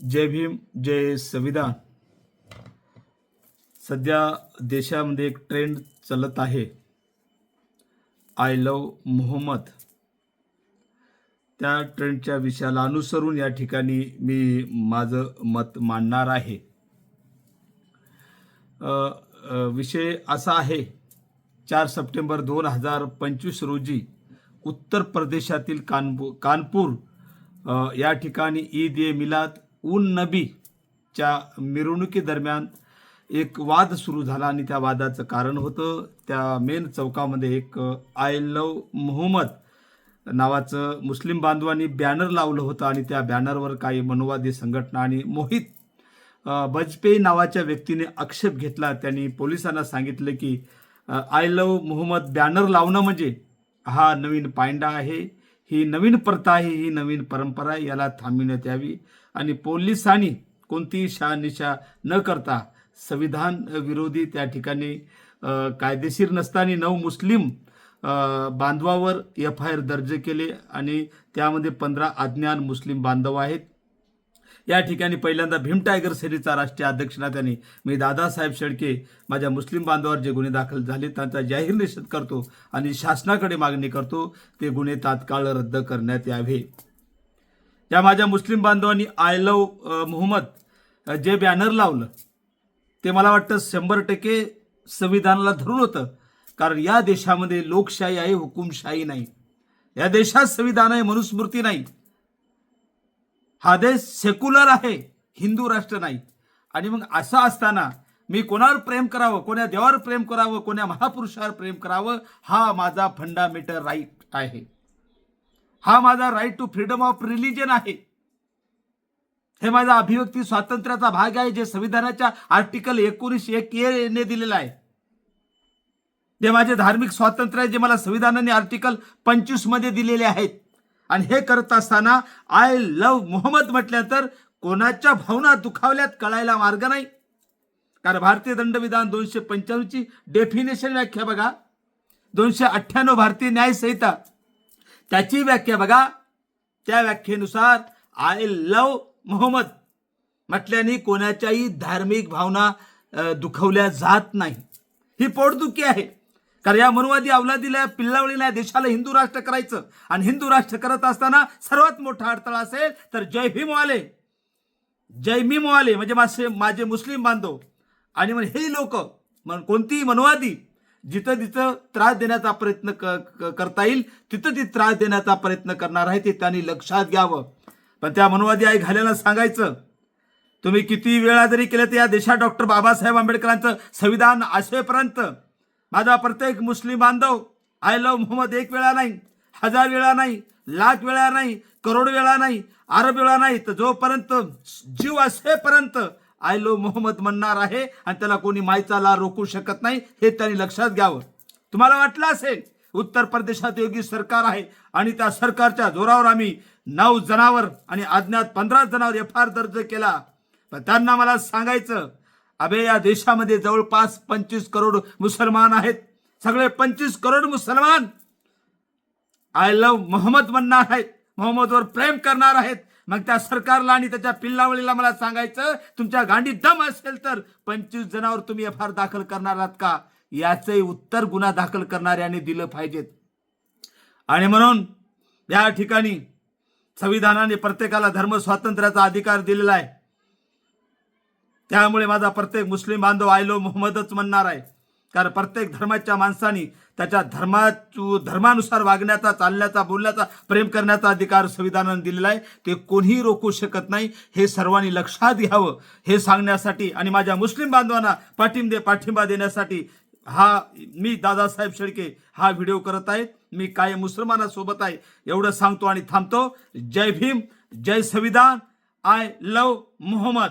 जय भीम जय संविधान सध्या देशामध्ये एक ट्रेंड चालत आहे. I love Muhammad. त्या ट्रेंडच्या विषयाला अनुसरून या ठिकाणी मी माझं मत मांडणार आहे. विषय असा आहे चार सप्टेंबर दोन हजार पंचवीस रोजी उत्तर प्रदेशातील कानपू कानपूर या ठिकाणी ईद ए मिलाद उन नबीच्या मिरवणुकीदरम्यान एक वाद सुरू झाला आणि त्या वादाचं कारण होतं. त्या मेन चौकामध्ये एक आय लव मोहम्मद नावाचं मुस्लिम बांधवांनी बॅनर लावलं होतं आणि त्या बॅनरवर काही मनोवादी संघटना आणि मोहित अ, बजपेयी नावाच्या व्यक्तीने आक्षेप घेतला. त्यांनी पोलिसांना सांगितलं की आय लव मोहम्मद बॅनर लावणं म्हणजे हा नवीन पायंडा आहे. ही नवीन प्रथा आहे ही नवीन परंपरा आहे याला थांबविण्यात यावी. आणि पोलिसांनी कोणतीही शहानिशा न करता संविधान विरोधी त्या ठिकाणी कायदेशीर नसताना नऊ मुस्लिम बांधवावर एफ आय आर दर्ज केले. आणि त्यामध्ये पंधरा अज्ञान मुस्लिम बांधव आहेत. या ठिकाणी पहिल्यांदा भीम टायगर सेनेचा राष्ट्रीय अध्यक्ष नात्याने मी दादासाहेब शेळके माझ्या मुस्लिम बांधवावर जे गुन्हे दाखल झाले त्यांचा जाहीर निषेध करतो आणि शासनाकडे मागणी करतो ते गुन्हे तात्काळ रद्द करण्यात यावे. या माझ्या मुस्लिम बांधवांनी आय लव मोहम्मद जे बॅनर लावलं ते मला वाटतं शंभर टक्के संविधानाला धरून होतं कारण या देशामध्ये लोकशाही आहे हुकुमशाही नाही. या देशात संविधान आहे मनुस्मृती नाही. हा देश सेक्युलर आहे हिंदू राष्ट्र नाही. आणि मग असं असताना मी कोणावर प्रेम करावं कोण्या देवावर प्रेम करावं कोण्या महापुरुषावर प्रेम करावं हा माझा फंडामेंटल राईट आहे. हा माझा right to freedom of religion आहे. हे माझा अभिव्यक्ती स्वातंत्र्याचा भाग आहे जे संविधानाच्या आर्टिकल एकोणीस एक ने दिलेलं आहे. जे माझे धार्मिक स्वातंत्र्य आहे जे मला संविधानाने आर्टिकल पंचवीसमध्ये दिलेले आहेत. आणि हे करत असताना आय लव मोहम्मद म्हटल्या तर कोणाच्या भावना दुखावल्यात कळायला मार्ग नाही. कारण भारतीय दंडविधान दोनशे पंच्याण्णवची डेफिनेशन व्याख्या बघा. दोनशे अठ्ठ्याण्णव भारतीय न्याय संहिता. त्याची व्याख्या बघा. त्या व्याख्येनुसार आय लव मोहम्मद म्हटल्याने कोणाच्याही धार्मिक भावना दुखवल्या जात नाही. ही पोटदुखी आहे. कारण या मनुवादी अवलादीला पिल्लावळीला या देशाला हिंदू राष्ट्र करायचं. आणि हिंदू राष्ट्र करत असताना सर्वात मोठा अडथळा असेल तर जय भीमवाले जय भीमवाले म्हणजे माझे माझे मुस्लिम बांधव. आणि मग हे लोक मग कोणतीही मनुवादी जिथं तिथं त्रास देण्याचा प्रयत्न क- करता येईल तिथं ती त्रास देण्याचा प्रयत्न करणार आहे ते त्यांनी लक्षात घ्यावं. पण त्या मनुवादी आई घाल्याला सांगायचं तुम्ही किती वेळा जरी केलं तर या देशात डॉक्टर बाबासाहेब आंबेडकरांचं संविधान आशेपर्यंत माझा प्रत्येक मुस्लिम बांधव आय लव्ह मोहम्मद एक वेळा नाही हजार वेळा नाही लाख वेळा नाही करोड वेळा नाही अरब वेळा नाही तर जोपर्यंत जीव असेपर्यंत आय लव्ह मोहम्मद म्हणणार आहे आणि त्याला कोणी मायचाला रोखू शकत नाही हे त्यांनी लक्षात घ्यावं. तुम्हाला वाटलं असेल उत्तर प्रदेशात योगी सरकार आहे आणि त्या सरकारच्या जोरावर आम्ही नऊ जनावर आणि अज्ञात पंधरा जनावर एफ आर दर्ज केला. पण त्यांना मला सांगायचं अबे या देशामध्ये जवळपास पंचवीस करोड मुसलमान आहेत. सगळे पंचवीस करोड मुसलमान. आय लव्ह मोहम्मद म्हणणार आहेत. मोहम्मदवर प्रेम करणार आहेत. मग त्या सरकारला आणि त्याच्या पिल्लावळीला मला सांगायचं तुमच्या गांडी दम असेल तर पंचवीस जणांवर तुम्ही एफ आर दाखल करणार आहात का? याचंही उत्तर गुन्हा दाखल करणाऱ्याने दिलं पाहिजेत. आणि म्हणून या ठिकाणी संविधानाने प्रत्येकाला धर्म स्वातंत्र्याचा अधिकार दिलेला आहे. त्यामुळे माझा प्रत्येक मुस्लिम बांधव आयलो मोहम्मदच म्हणणार आहे. कारण प्रत्येक धर्माच्या माणसानी त्याच्या धर्मा धर्मानुसार वागण्याचा चालण्याचा बोलण्याचा प्रेम करण्याचा अधिकार संविधानानं दिलेला आहे. ते कोणीही रोखू शकत नाही. हे सर्वांनी लक्षात घ्यावं. हे सांगण्यासाठी आणि माझ्या मुस्लिम बांधवांना पाठिंबे पाठिंबा देण्यासाठी हा मी दादासाहेब शेळके हा व्हिडिओ करत आहे. मी काय मुसलमानासोबत आहे. एवढं सांगतो आणि थांबतो. जय भीम जय संविधान. I love Muhammad.